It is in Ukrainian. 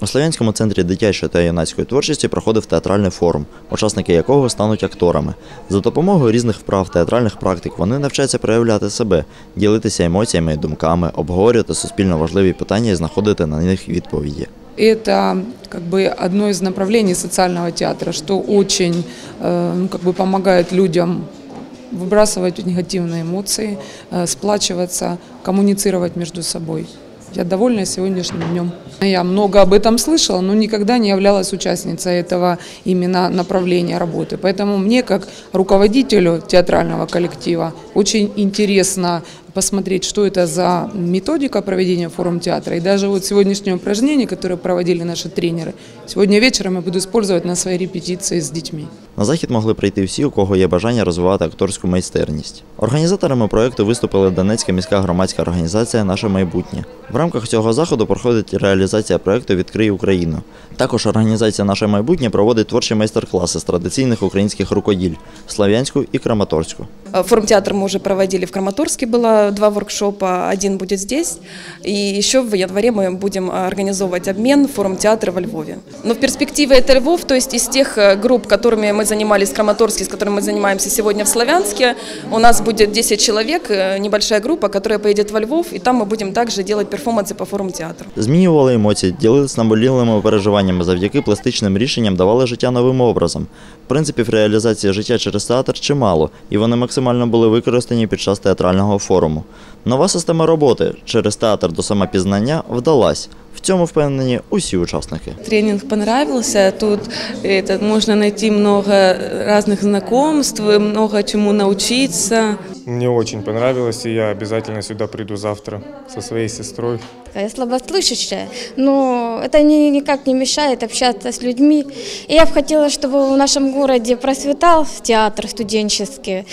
У Слов'янському центрі дитячої та юнацької творчості проходив театральний форум, учасники якого стануть акторами. За допомогою різних вправ театральних практик вони навчаються проявляти себе, ділитися емоціями і думками, обговорювати суспільно важливі питання і знаходити на них відповіді. Это как бы одно из направлений социального театра, что очень э, ну, как бы помогает людям выбрасывать негативные эмоции, э, сплачиваться, коммуницировать между собой. Я довольна сегодняшним днем. Я много об этом слышала, но никогда не являлась участницей этого именно направления работы. Поэтому мне, как руководителю театрального коллектива, очень интересно посмотреть, что это за методика проведения форум театра. И даже вот сегодняшнее упражнение, которое проводили наши тренеры, сегодня вечером я буду использовать на своей репетиции с детьми. На захід могли прийти всі, у кого є бажання розвивати акторську майстерність. Організаторами проєкту виступили Донецька міська громадська організація Наше майбутнє. В рамках цього заходу проходить реалізація проєкту Відкрий Україну. Також організація Наше майбутнє проводить творчі майстер-класи з традиційних українських рукоділь Слав'янську і Краматорську. Форум-театр мы уже проводили в Краматорске, было два воркшопа, один будет здесь. И еще в январе мы будем организовывать обмен форум-театра во Львове. Но в перспективе это Львов, то есть из тех э, групп, которыми мы занимались в Краматорске, с которыми мы занимаемся сегодня в Славянске, у нас будет 10 человек, э, небольшая группа, которая поедет во Львов, и там мы будем также делать перформансы по форум-театру. Змінювали емоції, ділились наболілими переживаннями завдяки пластичним рішенням давали життя новим образом. Принципів реалізації життя через театр чимало, і вони максимально були використані під час театрального форуму. Нова система роботи через театр до самопізнання вдалась. В цьому впевнені усі учасники. Тренинг понравился. Тут это, можно найти много разных знакомств, много чему научиться. Мне очень понравилось, и я обязательно сюда приду завтра со своей сестрой. Я слабослышащая, но это ни- никак не мешает общаться с людьми. И я бы хотела, чтобы в нашем городе процветал театр студенческий.